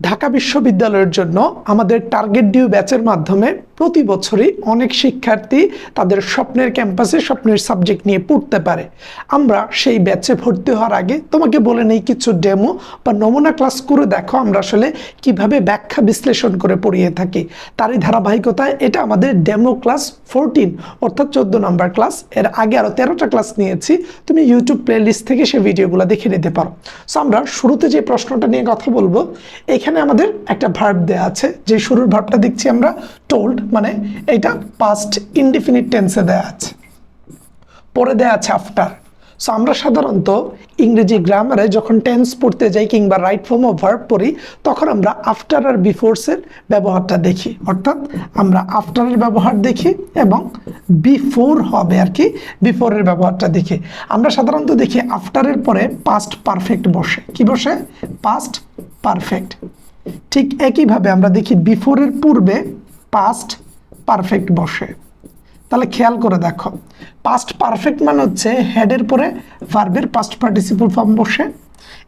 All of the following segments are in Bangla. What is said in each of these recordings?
ঢাকা বিশ্ববিদ্যালয়ের জন্য আমাদের টার্গেট ডিউ ব্যাচের মাধ্যমে প্রতি বছরই অনেক শিক্ষার্থী তাদের স্বপ্নের ক্যাম্পাসে স্বপ্নের সাবজেক্ট নিয়ে পড়তে পারে। আমরা সেই ব্যাচে ভর্তি হওয়ার আগে তোমাকে বলে নেই কিছু ডেমো বা নমুনা ক্লাস করে দেখো আমরা আসলে কীভাবে ব্যাখ্যা বিশ্লেষণ করে পড়িয়ে থাকি। তারই ধারাবাহিকতায় এটা আমাদের ডেমো ক্লাস ফোরটিন, অর্থাৎ চোদ্দ নম্বর ক্লাস। এর আগে আরও তেরোটা ক্লাস নিয়েছি। তুমি ইউটিউব প্লেলিস্ট থেকে সেই ভিডিওগুলো দেখে নিতে পারো। সো আমরা শুরুতে যে প্রশ্নটা নিয়ে কথা বলব, এখানে আমাদের একটা ভার্ব দেওয়া আছে। যে শুরুর ভার্বটা দেখছি আমরা টোল্ড মানে এটা পাস্ট ইনডিফিনিট টেন্সে দেওয়া আছে। পরে দেওয়া আছে আফটার সো আমরা সাধারণত ইংরেজি গ্রামারে যখন টেন্স পড়তে যাই কিংবা রাইট ফর্ম অফ ভার্ব পড়ি, তখন আমরা আফটার আর বিফোর্সের ব্যবহারটা দেখি। অর্থাৎ আমরা আফটারের ব্যবহার দেখি এবং বিফোর হবে আর কি বিফোরের ব্যবহারটা দেখি। আমরা সাধারণত দেখি আফটারের পরে পাস্ট পারফেক্ট বসে। কি বসে? পাস্ট পারফেক্ট ঠিক একইভাবে আমরা দেখি বিফোরের পূর্বে পাস্ট পারফেক্ট বসে। তাহলে খেয়াল করে দেখো। পাস্ট পারফেক্ট মানে হচ্ছে হেডের পরে ভার্বের পাস্ট পার্টিসিপল ফর্ম বসে।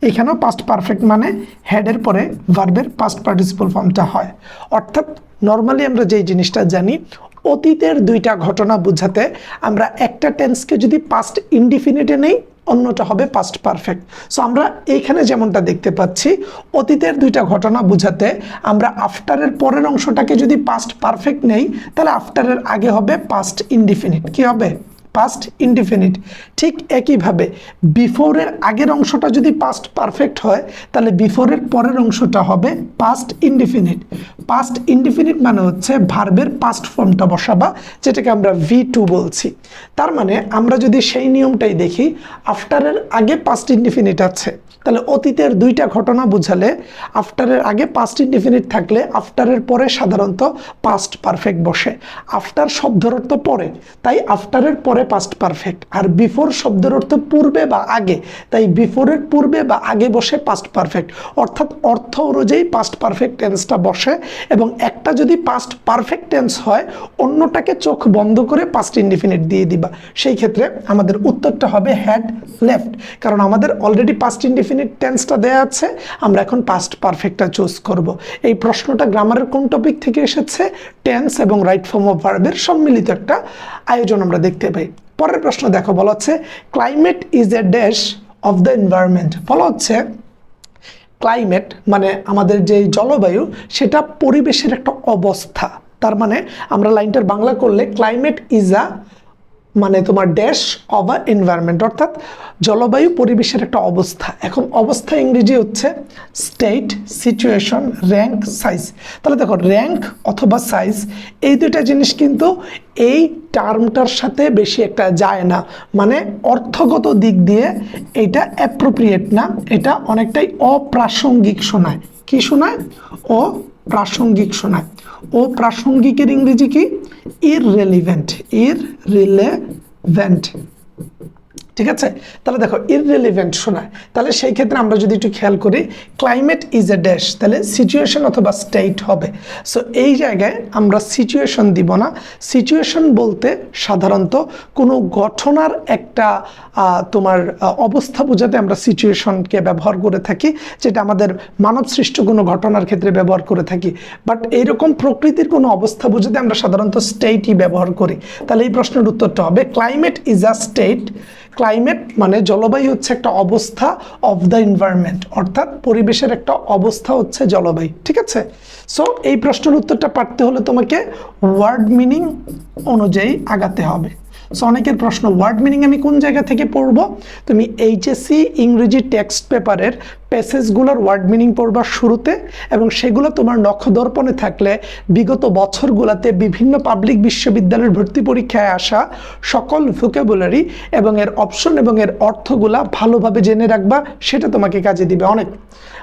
এখানেও পাস্ট পারফেক্ট মানে হেডের পরে ভার্বের পাস্ট পার্টিসিপল ফর্মটা হয়। অর্থাৎ নর্মালি আমরা যেই জিনিসটা জানি, অতীতের দুইটা ঘটনা বোঝাতে আমরা একটা টেন্সকে যদি পাস্ট ইনডিফিনিটে নেই অন্যটা হবে পাস্ট পারফেক্ট সো আমরা এইখানে যেমনটা দেখতে পাচ্ছি, অতীতের দুইটা ঘটনা বুঝাতে আমরা আফটারের পরের অংশটাকে যদি পাস্ট পারফেক্ট নেই, তাহলে আফটারের আগে হবে পাস্ট ইনডিফিনিট কি হবে? পাস্ট ইনডিফিনিট ঠিক একইভাবে বিফোরের আগের অংশটা যদি পাস্ট পারফেক্ট হয়, তাহলে বিফোরের পরের অংশটা হবে পাস্ট ইনডিফিনিট পাস্ট ইনডিফিনিট মানে হচ্ছে ভার্বের পাস্ট ফর্মটা বসাবা, যেটাকে আমরা ভি টু বলছি। তার মানে আমরা যদি সেই নিয়মটাই দেখি আফটারের আগে পাস্ট ইনডিফিনিট আছে, তাহলে অতীতের দুইটা ঘটনা বোঝালে আফটারের আগে পাস্ট ইনডিফিনিট থাকলে আফটারের পরে সাধারণত পাস্ট পারফেক্ট বসে। আফটার শব্দের অর্থ পরে, তাই আফটারের পরে পাস্ট পারফেক্ট আর বিফোর শব্দের অর্থ পূর্বে বা আগে, তাই বিফোরের পূর্বে বা আগে বসে পাস্ট পারফেক্ট অর্থাৎ অর্থ অনুযায়ী পাস্ট পারফেক্ট টেন্সটা বসে। এবং একটা যদি পাস্ট পারফেক্ট টেন্স হয়, অন্যটাকে চোখ বন্ধ করে পাস্ট ইনডিফিনিট দিয়ে দিবা। সেই ক্ষেত্রে আমাদের উত্তরটা হবে হ্যাড লেফট কারণ আমাদের অলরেডি পাস্ট ইনডিফিনিট টেন্সটা দেওয়া আছে, আমরা এখন পাস্ট পারফেক্টটা চুজ করব। এই প্রশ্নটা গ্রামারের কোন টপিক থেকে এসেছে? টেন্স এবং রাইট ফর্ম অফ ভার্বের সম্মিলিত একটা আয়োজন আমরা দেখতে পাই। পরের প্রশ্ন দেখো, বলা হচ্ছে climate is a dash of the environment বলা হচ্ছে ক্লাইমেট মানে আমাদের যে জলবায়ু, সেটা পরিবেশের একটা অবস্থা। তার মানে আমরা লাইনটার বাংলা করলে ক্লাইমেট ইজ আ মানে তোমার ড্যাশ আ এনভায়রনমেন্ট অর্থাৎ জলবায়ু পরিবেশের একটা অবস্থা। এখন অবস্থা ইংরেজি হচ্ছে স্টেট সিচুয়েশন র্যাঙ্ক সাইজ তাহলে দেখো র্যাঙ্ক অথবা সাইজ এই দুইটা জিনিস কিন্তু এই টার্মটার সাথে বেশি একটা যায় না। মানে অর্থগত দিক দিয়ে এটা অ্যাপ্রোপ্রিয়েট না, এটা অনেকটাই অপ্রাসঙ্গিক শোনায়। কি শোনায়? ও প্রাসঙ্গিক শোনায়। ও প্রাসঙ্গিকের ইংরেজি কি? ইর রেলিভেন্ট ইররেলিভেন্ট ইররিলেভেন্ট ঠিক আছে? তাহলে দেখো ইররেলিভেন্ট শোনায়। তাহলে সেই ক্ষেত্রে আমরা যদি একটু খেয়াল করি ক্লাইমেট ইজ এ ড্যাশ তাহলে সিচুয়েশন অথবা স্টেট হবে। সো এই জায়গায় আমরা সিচুয়েশন দিব না। সিচুয়েশন বলতে সাধারণত কোনো ঘটনার একটা তোমার অবস্থা বোঝাতে আমরা সিচুয়েশনকে ব্যবহার করে থাকি, যেটা আমাদের মানব সৃষ্ট কোনো ঘটনার ক্ষেত্রে ব্যবহার করে থাকি। বাট এইরকম প্রকৃতির কোনো অবস্থা বোঝাতে আমরা সাধারণত স্টেটই ব্যবহার করি। তাহলে এই প্রশ্নের উত্তরটা হবে climate is a state climate মানে জলবায়ু হচ্ছে একটা অবস্থা অফ দ্য এনভায়রনমেন্ট অর্থাৎ পরিবেশের একটা অবস্থা হচ্ছে জলবায়ু, ঠিক আছে? সো এই প্রশ্নের উত্তরটা পারতে হলে তোমাকে ওয়ার্ড মিনিং অনুযায়ী আগাতে হবে। সো অনেকের প্রশ্ন ওয়ার্ড মিনিং আমি কোন জায়গা থেকে পড়ব? তুমি এইচএসসি ইংরেজি টেক্সট পেপারের প্যাসেজগুলোর ওয়ার্ড মিনিং পড়বার শুরুতে এবং সেগুলো তোমার নখদর্পণে থাকলে বিগত বছরগুলোতে বিভিন্ন পাবলিক বিশ্ববিদ্যালয়ের ভর্তি পরীক্ষায় আসা সকল ভোকাবুলারি এবং এর অপশন এবং এর অর্থগুলা ভালোভাবে জেনে রাখবা, সেটা তোমাকে কাজে দিবে অনেক।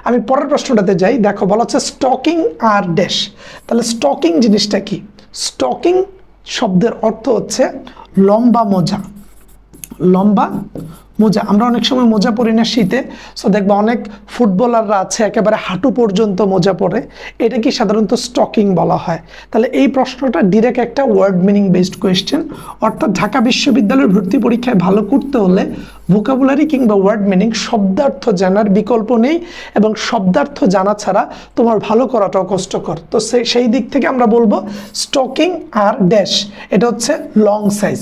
আমি পরের প্রশ্নটাতে যাই। দেখো, বলা হচ্ছে স্টকিং আর ড্যাশ তাহলে স্টকিং জিনিসটা কি? স্টকিং শব্দের অর্থ হচ্ছে লম্বা মোজা। লম্বা মোজা, আমরা অনেক সময় মোজা পরি না শীতে। সো দেখবা অনেক ফুটবলাররা আছে, একেবারে হাঁটু পর্যন্ত মোজা পরে এটা কি সাধারণত স্টকিং বলা হয়। তাহলে এই প্রশ্নটা ডিরেক্ট একটা ওয়ার্ড মিনিং বেসড কোয়েশ্চেন অর্থাৎ ঢাকা বিশ্ববিদ্যালয়ের ভর্তি পরীক্ষায় ভালো করতে হলে ভোকাবুলারি কিংবা ওয়ার্ড মিনিং শব্দার্থ জানার বিকল্প নেই এবং শব্দার্থ জানা ছাড়া তোমার ভালো করাটাও কষ্টকর। তো সেই দিক থেকে আমরা বলব স্টকিং আর ড্যাশ এটা হচ্ছে long size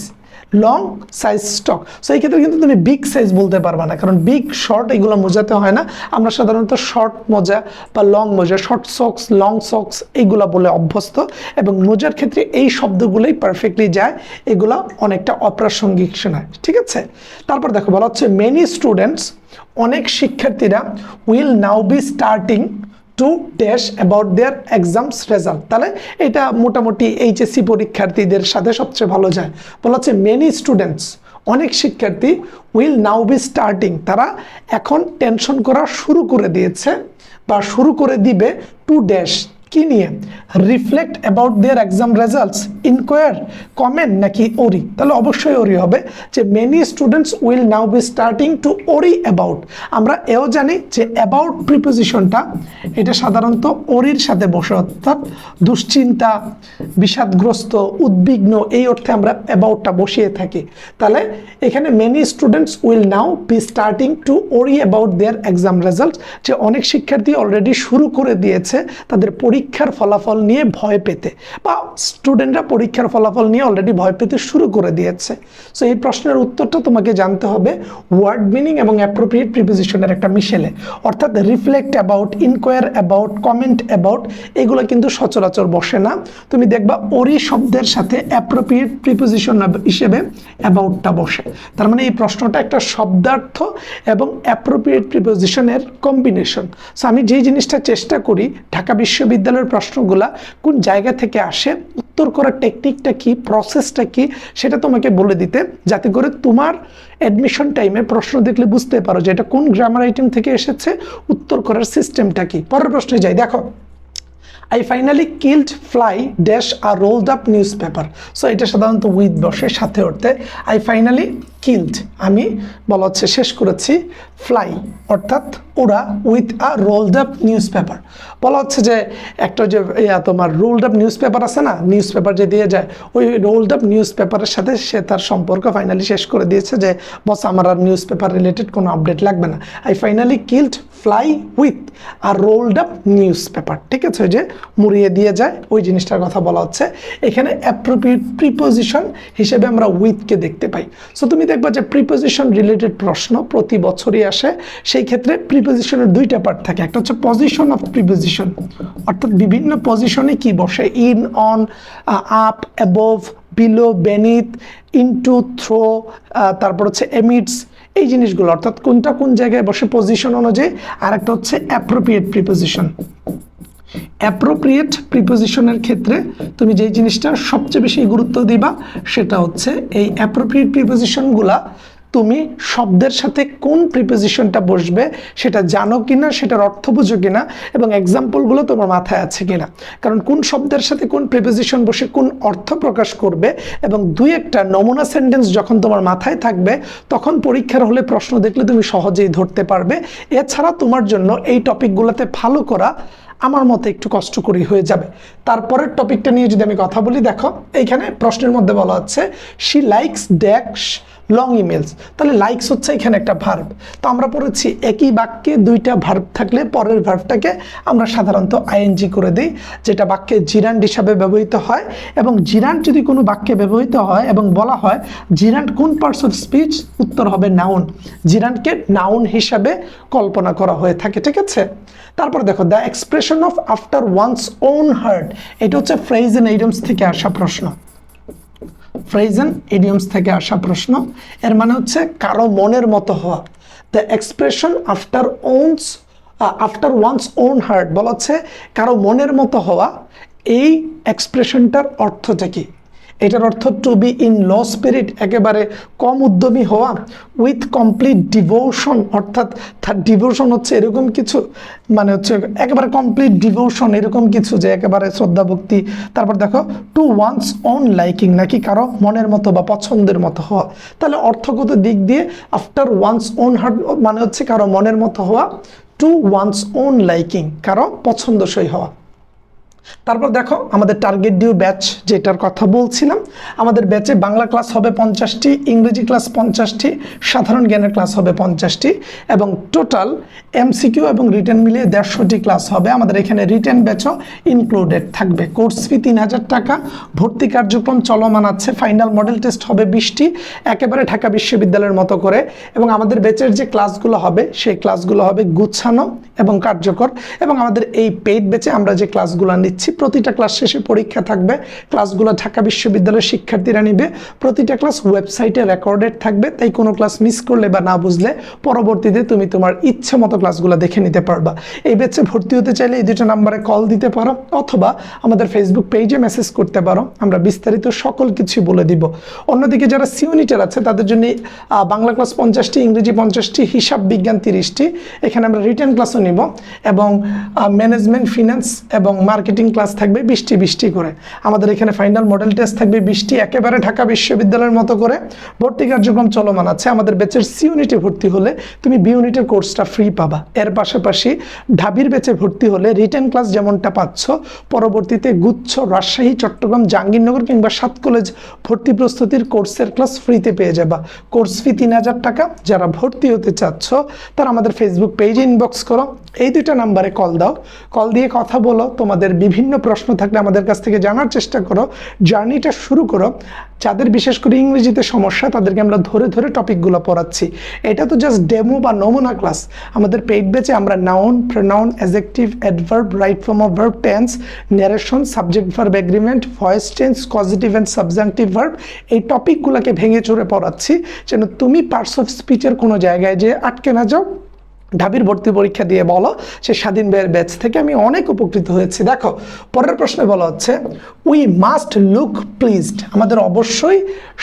long size stock so এই ক্ষেত্রে কিন্তু তুমি বিগ সাইজ বলতে পারবে না। কারণ বিগ শর্ট এগুলো মোজাতে হয় না। আমরা সাধারণত শর্ট মোজা বা লং মোজা শর্ট সক্স লং সক্স এইগুলা বলে অভ্যস্ত। এবং মোজার ক্ষেত্রে এই শব্দগুলোই পারফেক্টলি যায়। এগুলা অনেকটা অপ্রাসঙ্গিক শোনায়। ঠিক আছে? তারপর দেখো, বলা হচ্ছে মেনি স্টুডেন্টস অনেক শিক্ষার্থীরা will now be starting to dash about their exams result তাহলে এটা মোটামুটি এইচএসসি পরীক্ষার্থীদের সাথে সবচেয়ে ভালো যায়। বলা হচ্ছে মেনি স্টুডেন্টস অনেক শিক্ষার্থী উইল নাও বি স্টার্টিং তারা এখন টেনশন করা শুরু করে দিয়েছে বা শুরু করে দিবে টু ড্যাশ কি নিয়ে reflect about their exam results inquire comment নাকি ওরি? তাহলে অবশ্যই ওরি হবে যে many students will now be starting to worry about আমরা এও জানি যে অ্যাবাউট প্রিপোজিশনটা এটা সাধারণত ওরির সাথে বসে, অর্থাৎ দুশ্চিন্তা, বিষাদগ্রস্ত, উদ্বিগ্ন, এই অর্থে আমরা অ্যাবাউটটা বসিয়ে থাকি। তাহলে এখানে many students will now be starting to worry about their exam result যে অনেক শিক্ষার্থী অলরেডি শুরু করে দিয়েছে, তাদের পরীক্ষার ফলাফল নিয়ে ভয় পেতে বা স্টুডেন্টরা পরীক্ষার ফলাফল নিয়ে অলরেডি ভয় পেতে শুরু করে দিয়েছে। সো এই প্রশ্নের উত্তরটা তোমাকে জানতে হবে ওয়ার্ড মিনিং এবং অ্যাপ্রোপ্রিয়েট প্রিপোজিশনের একটা মিশেলে। অর্থাৎ reflect about inquire about comment about এগুলো কিন্তু সচরাচর বসে না। তুমি দেখবা ওরি শব্দের সাথে অ্যাপ্রোপ্রিয়েট প্রিপোজিশন হিসেবে অ্যাবাউটটা বসে। তার মানে এই প্রশ্নটা একটা শব্দার্থ এবং অ্যাপ্রোপ্রিয়েট প্রিপোজিশনের কম্বিনেশন সো আমি যেই জিনিসটা চেষ্টা করি ঢাকা বিশ্ববিদ্যালয়ের প্রশ্নগুলা কোন জায়গা থেকে আসে, উত্তর করার টেকনিকটা কি প্রসেসটা কি, সেটা তোমাকে বলে দিতে, যাতে করে তোমার অ্যাডমিশন টাইমে প্রশ্ন দেখলে বুঝতে পারো যে এটা কোন গ্রামার আইটেম থেকে এসেছে, উত্তর করার সিস্টেমটা কি। পরের প্রশ্নে যাই, দেখো। I finally killed fly dash a rolled up newspaper so এটা সাধারণত উইথ বসে, সাথে অর্থে আই ফাইনালি কিল্ড আমি বলা হচ্ছে শেষ করেছি ফ্লাই অর্থাৎ ওরা with a rolled up newspaper বলা হচ্ছে যে একটা যে তোমার রোলড আপ নিউজ পেপার আছে না? নিউজ পেপার যে দিয়ে যায়, ওই রোলড আপ নিউজ পেপারের সাথে সে তার সম্পর্ক ফাইনালি শেষ করে দিয়েছে যে, বস, আমার আর নিউজ পেপার রিলেটেড কোনো আপডেট লাগবে না। I finally killed fly with a rolled up newspaper ঠিক আছে, ওই যে মুড়িয়ে দিয়ে যায়, ওই জিনিসটার কথা বলা হচ্ছে। এখানে অ্যাপ্রোপ্রিয়েট প্রিপোজিশন হিসেবে আমরা উইথকে দেখতে পাই। সো তুমি দেখবা যে প্রিপোজিশন রিলেটেড প্রশ্ন প্রতি বছরই আসে। সেই ক্ষেত্রে প্রিপোজিশনের দুইটা পার্ট থাকে। একটা হচ্ছে পজিশন অফ প্রিপোজিশন অর্থাৎ বিভিন্ন পজিশনে কি বসে? In on up above below beneath into through তারপর হচ্ছে এমিটস এই জিনিসগুলো। অর্থাৎ কোনটা কোন জায়গায় বসে পজিশন অনুযায়ী? আর একটা হচ্ছে অ্যাপ্রোপ্রিয়েট প্রিপোজিশন অ্যাপ্রোপ্রিয়েট প্রিপোজিশনের ক্ষেত্রে তুমি যেই জিনিসটা সবচেয়ে বেশি গুরুত্ব দিবা, সেটা হচ্ছে এই অ্যাপ্রোপ্রিয়েট প্রিপোজিশনগুলা তুমি শব্দের সাথে কোন প্রিপোজিশনটা বসবে সেটা জানো কিনা, সেটার অর্থ বুঝো কিনা এবং এক্সাম্পলগুলো তোমার মাথায় আছে কিনা। কারণ কোন শব্দের সাথে কোন প্রিপোজিশন বসে কোন অর্থ প্রকাশ করবে এবং দুই একটা নমুনা সেন্টেন্স যখন তোমার মাথায় থাকবে, তখন পরীক্ষার হলে প্রশ্ন দেখলে তুমি সহজেই ধরতে পারবে। এছাড়া তোমার জন্য এই টপিকগুলোতে ভালো করা আমার মতে একটু কষ্টকরই হয়ে যাবে। তারপরের টপিকটা নিয়ে যদি আমি কথা বলি, দেখো, এইখানে প্রশ্নের মধ্যে বলা হচ্ছে she likes dash long emails তাহলে লাইকস হচ্ছে এখানে একটা ভার্ব তো আমরা পড়েছি একই বাক্যে দুইটা ভার্ব থাকলে পরের ভার্বটাকে আমরা সাধারণত আইএনজি করে দিই, যেটা বাক্যে জিরান্ড হিসাবে ব্যবহৃত হয় এবং জিরান্ড যদি কোনো বাক্যে ব্যবহৃত হয় এবং বলা হয় জিরান্ড কোন পার্টস অফ স্পিচ উত্তর হবে নাউন জিরান্ডকে নাউন হিসাবে কল্পনা করা হয়ে থাকে, ঠিক আছে? তারপর দেখো the expression of after one's own heart এটা হচ্ছে ফ্রেজ এন্ড এইডমস থেকে আসা প্রশ্ন। ফ্রেজেন ইডিয়মস থেকে আসা প্রশ্ন এর মানে হচ্ছে কারও মনের মতো হওয়া the expression after one's after one's own heart বলা হচ্ছে কারও মনের মতো হওয়া এই এক্সপ্রেশনটার অর্থটা কি এটার অর্থ to be in low spirit একেবারে কম উদ্যমী হওয়া উইথ কমপ্লিট ডিভোশন অর্থাৎ তার ডিভোশন হচ্ছে এরকম কিছু মানে হচ্ছে একেবারে কমপ্লিট ডিভোশন এরকম কিছু যে একেবারে শ্রদ্ধা, ভক্তি, তারপর দেখো টু ওয়ান্স ওন লাইকিং নাকি কারও মনের মতো বা পছন্দের মতো হওয়া। তাহলে অর্থগত দিক দিয়ে আফটার ওয়ান্স ওন হার্ট মানে হচ্ছে কারও মনের মতো হওয়া টু ওয়ান্স ওন লাইকিং কারও পছন্দসই হওয়া। তারপর দেখো, আমাদের টার্গেট ডিউ ব্যাচ যেটার কথা বলছিলাম, আমাদের ব্যাচে বাংলা ক্লাস হবে পঞ্চাশটি, ইংরেজি ক্লাস পঞ্চাশটি, সাধারণ জ্ঞানের ক্লাস হবে পঞ্চাশটি, এবং টোটাল এমসিকিউ এবং রিটার্ন মিলিয়ে দেড়শোটি ক্লাস হবে। আমাদের এখানে রিটার্ন ব্যাচও ইনক্লুডেড থাকবে। কোর্স ফি তিন হাজার টাকা, ভর্তি কার্যক্রম চলমান আছে ফাইনাল মডেল টেস্ট হবে বিশটি, একেবারে ঢাকা বিশ্ববিদ্যালয়ের মতো করে, এবং আমাদের ব্যাচের যে ক্লাসগুলো হবে, সেই ক্লাসগুলো হবে গুছানো এবং কার্যকর, এবং আমাদের এই পেইড ব্যাচে আমরা যে ক্লাসগুলো নিচ্ছি প্রতিটা ক্লাস শেষে পরীক্ষা থাকবে। ক্লাসগুলো ঢাকা বিশ্ববিদ্যালয়ের শিক্ষার্থীরা নিবে। প্রতিটা ক্লাস ওয়েবসাইটে রেকর্ডেড থাকবে। তাই কোনো ক্লাস মিস করলে বা না বুঝলে পরবর্তীতে তুমি তোমার ইচ্ছে মতো ক্লাসগুলো দেখে নিতে পারবা। এই ব্যাচে ভর্তি হতে চাইলে এই দুটো নাম্বারে কল দিতে পারো অথবা আমাদের ফেসবুক পেজে মেসেজ করতে পারো। আমরা বিস্তারিত সকল কিছু বলে দিব। অন্যদিকে যারা সিউনিটার আছে, তাদের জন্য বাংলা ক্লাস পঞ্চাশটি, ইংরেজি পঞ্চাশটি, হিসাব বিজ্ঞান তিরিশটি। এখানে আমরা রিটার্ন ক্লাসও নিব এবং ম্যানেজমেন্ট ফিনান্স এবং মার্কেটিং ক্লাস থাকবে বিশটি বিশটি করে। আমাদের এখানে ফাইনাল মডেল টেস্ট থাকবে বিশটি, একেবারে ঢাকা বিশ্ববিদ্যালয়ের মতো করে। ভর্তি কার্যক্রম চলমান আছে। আমাদের ব্যাচের সি ইউনিটে ভর্তি হলে তুমি বি ইউনিটের কোর্সটা ফ্রি পাবা। এর পাশাপাশি ঢাবির ব্যাচে ভর্তি হলে রিটার্ন ক্লাস যেমনটা পাচ্ছ, পরবর্তীতে গুচ্ছ, রাজশাহী, চট্টগ্রাম, জাহাঙ্গীরনগর কিংবা সাত কলেজ ভর্তি প্রস্তুতির কোর্সের ক্লাস ফ্রিতে পেয়ে যাবা। কোর্স ফি তিন হাজার টাকা। যারা ভর্তি হতে চাচ্ছ, তারা আমাদের ফেসবুক পেজে ইনবক্স করো। এই দুইটা নাম্বারে কল দাও। কল দিয়ে কথা বলো, তোমাদের বিভিন্ন প্রশ্ন থাকলে আমাদের কাছ থেকে জানার চেষ্টা করো, জার্নিটা শুরু করো। যাদের বিশেষ করে ইংরেজিতে সমস্যা, তাদেরকে আমরা ধরে ধরে টপিকগুলো পড়াচ্ছি। এটা তো জাস্ট ডেমো বা নমুনা ক্লাস আমাদের পেইড বেচে আমরা noun pronoun adjective adverb right form of verb tense narration subject verb agreement voice tense positive and subjunctive verb এই টপিকগুলোকে ভেঙে চড়ে পড়াচ্ছি। যেন তুমি পার্টস অফ স্পিচের কোনো জায়গায় যে আটকে না যাও। ঢাবির ভর্তি পরীক্ষা দিয়ে বলো, সে স্বাধীন ব্যয়ের ব্যাচ থেকে আমি অনেক উপকৃত হয়েছি। দেখো, পরের প্রশ্নে বলা হচ্ছে উই মাস্ট লুক প্লিজড আমাদের অবশ্যই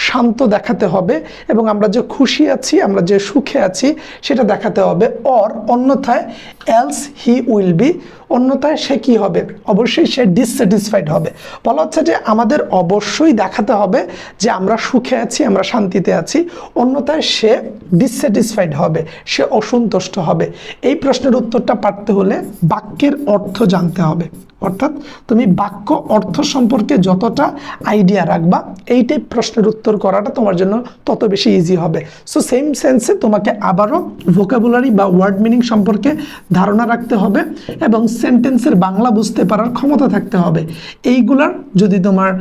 শান্ত দেখাতে হবে এবং আমরা যে খুশি আছি, আমরা যে সুখে আছি, সেটা দেখাতে হবে। অর অন্যথায় এলস হি উইল বি অন্যথায় সে কি হবে? অবশ্যই সে ডিসস্যাটিসফাইড হবে। বলা হচ্ছে যে আমাদের অবশ্যই দেখাতে হবে যে আমরা সুখে আছি, আমরা শান্তিতে আছি। অন্যথায় সে ডিসস্যাটিসফাইড হবে, সে অসন্তুষ্ট হবে। এই প্রশ্নের উত্তরটা পারতে হলে বাক্যের অর্থ জানতে হবে। অর্থাৎ তুমি বাক্য অর্থ সম্পর্কে যতটা আইডিয়া রাখবা, এইটাই প্রশ্নের উত্তর করাটা তোমার জন্য তত বেশি ইজি হবে। সো সেম সেন্সে তোমাকে আবারও ভোকাবুলারি বা ওয়ার্ড মিনিং সম্পর্কে ধারণা রাখতে হবে এবং সেন্টেন্সের বাংলা বুঝতে পারার ক্ষমতা থাকতে হবে। এইগুলার যদি তোমার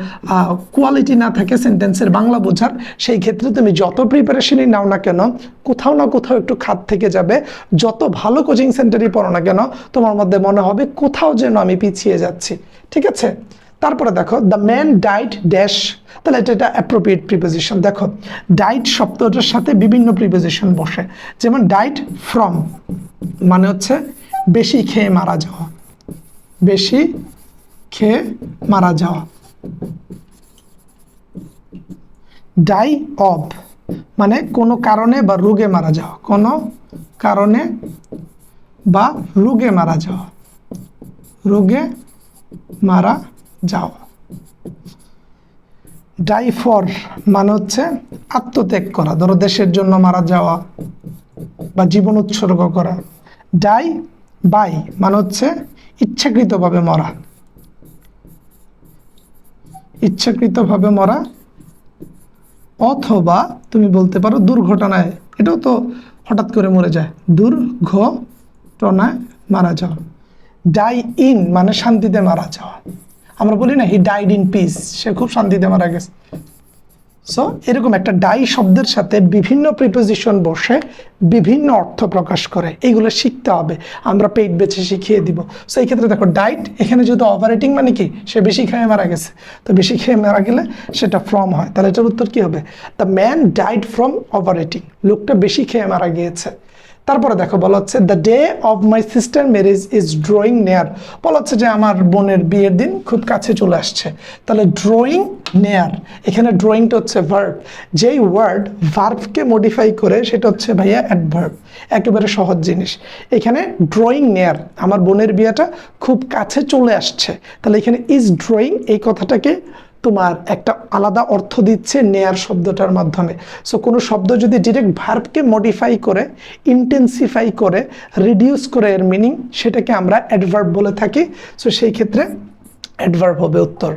কোয়ালিটি না থাকে সেন্টেন্সের বাংলা বোঝার, সেই ক্ষেত্রে তুমি যত প্রিপারেশনই নাও না কেন, কোথাও না কোথাও একটু খাত থেকে যাবে। যত ভালো কোচিং সেন্টারই পড়ো না কেন, তোমার মধ্যে মনে হবে কোথাও যেন আমি পিছিয়ে যাচ্ছি। ঠিক আছে? তারপরে দেখো দ্য ম্যান ডাইট ড্যাশ তাহলে এটা একটা অ্যাপ্রোপ্রিয়েট প্রিপোজিশন দেখো ডাইট শব্দটার সাথে বিভিন্ন প্রিপোজিশন বসে। যেমন ডাইট ফ্রম মানে হচ্ছে, বেশি খেয়ে মারা যাওয়া। বেশি খেয়ে মারা যাওয়া। ডাই অফ মানে কোনো কারণে বা রোগে মারা যাওয়া। কোনো কারণে বা রোগে মারা যাওয়া। রোগে মারা যাওয়া। ডাই ফর মানে হচ্ছে আত্মত্যাগ করা, ধরো দেশের জন্য মারা যাওয়া বা জীবন উৎসর্গ করা। ডাই বাই মানে হচ্ছে ইচ্ছাকৃতভাবে মরা। ইচ্ছাকৃতভাবে মরা অথবা তুমি বলতে পারো দুর্ঘটনায়, এটাও তো হঠাৎ করে মরে যায়, দুর্ঘটনায় মারা যাওয়া। ডাই ইন মানে শান্তিতে মারা যাওয়া। আমরা বলি না হি ডাইড ইন পিস সে খুব শান্তিতে মারা গেছে। সো এরকম একটা ডাই শব্দের সাথে বিভিন্ন প্রিপোজিশন বসে বিভিন্ন অর্থ প্রকাশ করে। এইগুলো শিখতে হবে। আমরা পেট বেছে শিখিয়ে দিব। সো এই ক্ষেত্রে দেখো ডাইট এখানে যেহেতু অপারেটিং মানে কি? সে বেশি খেয়ে মারা গেছে। তো বেশি খেয়ে মারা গেলে সেটা ফ্রম হয়। তাহলে এটার উত্তর কি হবে? The man died from overeating লোকটা বেশি খেয়ে মারা গিয়েছে। তারপরে দেখো, বলা হচ্ছে the day of my sister marriage is drawing near বলা হচ্ছে যে, আমার বোনের বিয়ের দিন খুব কাছে চলে আসছে। তাহলে ড্রয়িং নেয়ার এখানে ড্রয়িংটা হচ্ছে ভার্ব যেই ওয়ার্ড ভার্বকে মডিফাই করে, সেটা হচ্ছে ভাইয়া অ্যাডভার্ব একেবারে সহজ জিনিস। এখানে ড্রয়িং নেয়ার আমার বোনের বিয়েটা খুব কাছে চলে আসছে। তাহলে এখানে ইজ ড্রয়িং এই কথাটাকে তোমার একটা আলাদা অর্থ দিচ্ছে নেয়ার শব্দটার মাধ্যমে। সো কোনো শব্দ যদি ডিরেক্ট ভার্বকে মডিফাই করে ইন্টেন্সিফাই করে রিডিউস করে এর মিনিং সেটাকে আমরা অ্যাডভার্ব বলে থাকি। সো সেই ক্ষেত্রে অ্যাডভার্ব হবে উত্তর।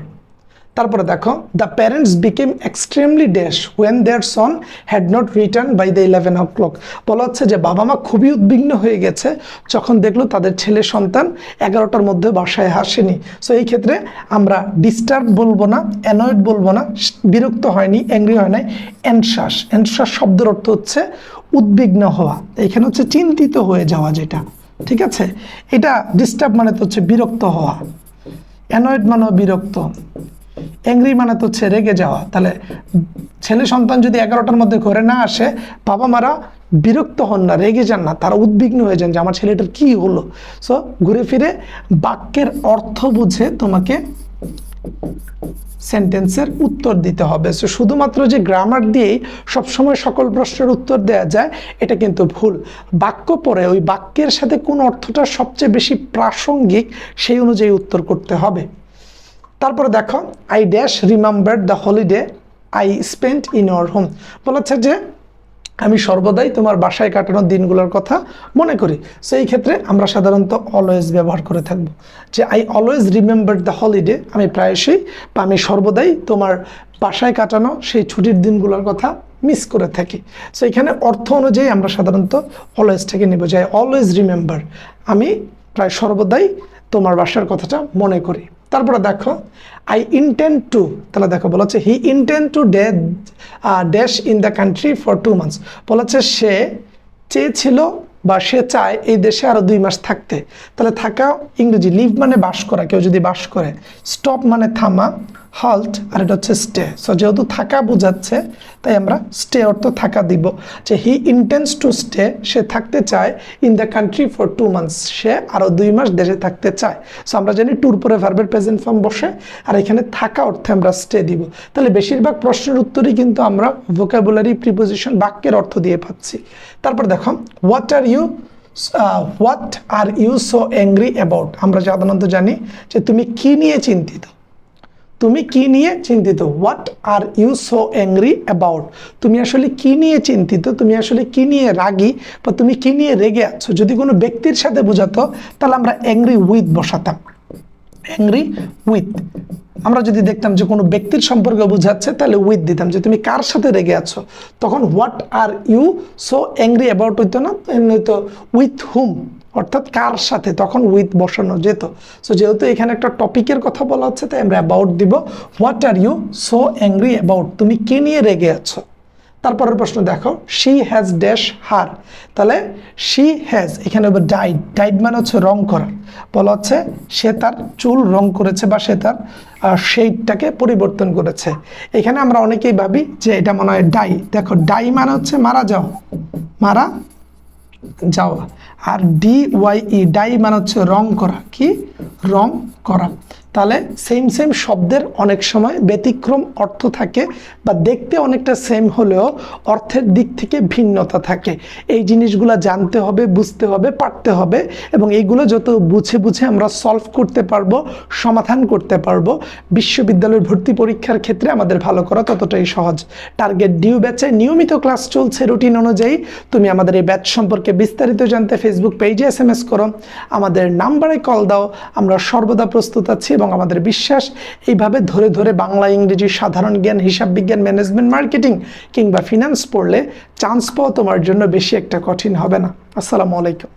তারপরে দেখো the parents became extremely dash when their son had not return by the eleven o'clock বলা হচ্ছে যে বাবা মা খুবই উদ্বিগ্ন হয়ে গেছে যখন দেখল তাদের ছেলে সন্তান এগারোটার মধ্যে বাসায় আসেনি। সো এই ক্ষেত্রে আমরা ডিস্টার্ব বলব না অ্যানয়েড বলব না, বিরক্ত হয়নি অ্যাংরি হয় নাই। অ্যানশ্বাস অ্যানশ্বাস শব্দের অর্থ হচ্ছে উদ্বিগ্ন হওয়া। এখানে হচ্ছে চিন্তিত হয়ে যাওয়া যেটা, ঠিক আছে? এটা ডিস্টার্ব মানে তো হচ্ছে বিরক্ত হওয়া। অ্যানয়েড মানে বিরক্ত। অ্যাংরি মানে তো হচ্ছে রেগে যাওয়া। তাহলে ছেলে সন্তান যদি এগারোটার মধ্যে ঘরে না আসে, বাবা মারা বিরক্ত হন না, রেগে যান না, তারা উদ্বিগ্ন হয়ে যান যে আমার ছেলেটার কি হলো। সো ঘুরে ফিরে বাক্যের অর্থ বুঝে তোমাকে সেন্টেন্সের উত্তর দিতে হবে। সো শুধুমাত্র যে গ্রামার দিয়েই সবসময় সকল প্রশ্নের উত্তর দেওয়া যায়, এটা কিন্তু ভুল। বাক্য পরে ওই বাক্যের সাথে কোন অর্থটা সবচেয়ে বেশি প্রাসঙ্গিক, সেই অনুযায়ী উত্তর করতে হবে। তারপরে দেখো I dash remember the holiday I spend in your home বলেছে যে, আমি সর্বদাই তোমার বাসায় কাটানোর দিনগুলোর কথা মনে করি। সেই ক্ষেত্রে আমরা সাধারণত অলওয়েজ ব্যবহার করে থাকব। যে I always remember the holiday আমি প্রায়শই বা আমি সর্বদাই তোমার বাসায় কাটানো সেই ছুটির দিনগুলোর কথা মিস করে থাকি। সো এখানে অর্থ অনুযায়ী আমরা সাধারণত অলওয়েজটাকে নেব যে আই অলওয়েজ রিমেম্বার আমি প্রায় সর্বদাই তোমার বাসার কথাটা মনে করি। তারপরে দেখো আই ইন্টেন্ড টু তাহলে দেখো বলা হচ্ছে he intend to stay dash in the country for two months বলা হচ্ছে সে চেয়েছিল বা সে চায় এই দেশে আরও দুই মাস থাকতে। তাহলে থাকা ইংরেজি লিভ মানে বাস করা, কেউ যদি বাস করে স্টপ মানে থামা। হল্ট আর এটা হচ্ছে স্টে সো যেহেতু থাকা বোঝাচ্ছে, তাই আমরা স্টে অর্থ থাকা দিব। যে হি ইন্টেন্স টু স্টে সে থাকতে চায় in the country for two months সে আরও দুই মাস দেশে থাকতে চায়। সো আমরা জানি ট্যুর পরে ভার্বের প্রেজেন্ট ফর্ম বসে, আর এখানে থাকা অর্থে আমরা স্টে দিব। তাহলে বেশিরভাগ প্রশ্নের উত্তরই কিন্তু আমরা ভোকাবুলারি প্রিপোজিশন বাক্যের অর্থ দিয়ে পাচ্ছি। তারপর দেখো what are you what are you so angry about আমরা সাধারণত জানি যে তুমি কি নিয়ে চিন্তিত? তুমি কি নিয়ে চিন্তিত? What are you so angry about তুমি আসলে কি নিয়ে চিন্তিত? তুমি আসলে কি নিয়ে রাগি? বা তুমি কি নিয়ে রেগে আছো? যদি কোনো ব্যক্তির সাথে বোঝাতো, তাহলে আমরা অ্যাংরি উইথ বসাতাম। অ্যাংরি উইথ আমরা যদি দেখতাম যে কোনো ব্যক্তির সম্পর্কে বোঝাচ্ছে, তাহলে উইথ দিতাম যে তুমি কার সাথে রেগে আছো? তখন what are you so angry about হইতো না? হইতো উইথ হুম অর্থাৎ কার সাথে? তখন উইথ বসানো যেত। সো যেহেতু এখানে একটা টপিকের কথা বলা হচ্ছে, তাই আমরা অ্যাবাউট দিব। What are you so angry about তুমি কে নিয়ে রেগে আছো? তারপরের প্রশ্ন দেখো শি হ্যাজ ড্যাশ হার তাহলে শি হ্যাজ এখানে ডাইড ডাইড মানে হচ্ছে রং করা, বলা হচ্ছে সে তার চুল রং করেছে বা সে তার শেডটাকে পরিবর্তন করেছে। এখানে আমরা অনেকেই ভাবি যে এটা মনে হয় ডাই দেখো ডাই মানে হচ্ছে মারা যাও, মারা যাওয়া, আর ডি ওয়াই ই ডাই মানে হচ্ছে রং করা, কি? রং করা। তাহলে সেম সেম শব্দের অনেক সময় ব্যতিক্রম অর্থ থাকে বা দেখতে অনেকটা সেম হলেও অর্থের দিক থেকে ভিন্নতা থাকে। এই জিনিসগুলো জানতে হবে, বুঝতে হবে, পারতে হবে এবং এইগুলো যত বুঝে বুঝে আমরা সলভ করতে পারব, সমাধান করতে পারব, বিশ্ববিদ্যালয়ের ভর্তি পরীক্ষার ক্ষেত্রে আমাদের ভালো করা ততটাই সহজ। টার্গেট ডিউ ব্যাচে নিয়মিত ক্লাস চলছে রুটিন অনুযায়ী। তুমি আমাদের এই ব্যাচ সম্পর্কে বিস্তারিত জানতে ফেসবুক পেজে এস এম এস করো। আমাদের নাম্বারে কল দাও। আমরা সর্বদা প্রস্তুত আছি এবং আমাদের বিশ্বাস, এইভাবে ধরে ধরে বাংলা, ইংরেজি, সাধারণ জ্ঞান, হিসাব বিজ্ঞান ম্যানেজমেন্ট মার্কেটিং কিংবা ফিনান্স পড়লে চান্স পাওয়া তোমার জন্য বেশি একটা কঠিন হবে না। আসসালামু আলাইকুম।